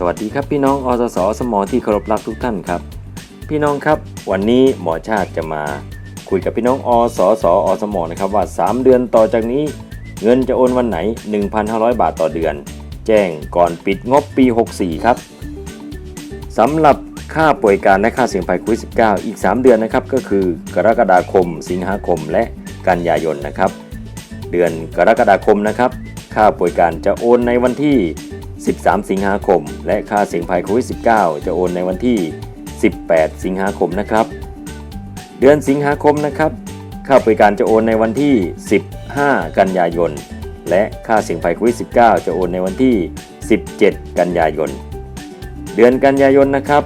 สวัสดีครับพี่น้องอสสสมอที่เคารพรักทุกท่านครับ พี่น้องครับวันนี้หมอชาติจะมาคุยกับพี่น้องอสสอสมอนะครับว่า 3 เดือนต่อจากนี้ เงินจะโอนวันไหน 1,500 บาทต่อเดือน แจ้งก่อนปิดงบปี 64 ครับสำหรับค่าป่วยการและค่าเสี่ยงภัยโควิด -19 อีก 3 เดือนนะครับก็คือกรกฎาคม สิงหาคมและกันยายนนะครับ เดือนกรกฎาคมนะครับ ค่าป่วยการจะโอนในวันที่ 13 สิงหาคม และค่าเสี่ยงภัยโควิด -19 จะโอนในวันที่ 18 สิงหาคมนะครับ เดือนสิงหาคมนะครับ ค่าบริการจะโอนในวันที่ 15 กันยายน และค่าเสี่ยงภัยโควิด -19 จะโอนในวันที่ 17 กันยายน เดือนกันยายนนะครับ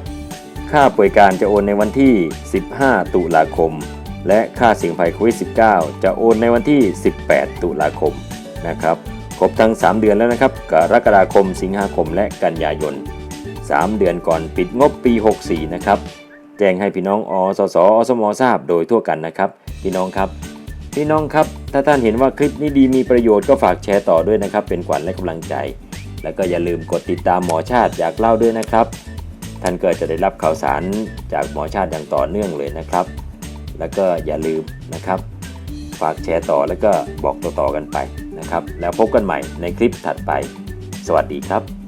ค่าบริการจะโอนในวันที่ 15 ตุลาคม และค่าเสี่ยงภัยโควิด -19 จะโอนในวันที่ 18 ตุลาคมนะครับ ครบทั้ง 3 เดือนแล้วนะครับกรกฎาคม สิงหาคมและกันยายน 3 เดือนก่อนปิดงบปี 64 นะครับ แจ้งให้พี่น้องอสสอสมทราบโดยทั่วกันนะครับ พี่น้องครับ พี่น้องครับ ถ้าท่านเห็นว่าคลิปนี้ดีมีประโยชน์ก็ฝากแชร์ต่อด้วยนะครับ เป็นขวัญและกำลังใจ แล้วก็อย่าลืมกดติดตามหมอชาติอยากเล่าด้วยนะครับ ท่านก็จะได้รับข่าวสารจากหมอชาติอย่างต่อเนื่องเลยนะครับ แล้วก็อย่าลืมนะครับ ฝากแชร์ต่อแล้วก็บอกต่อๆกันไป นะครับ แล้วพบกันใหม่ในคลิปถัดไป สวัสดีครับ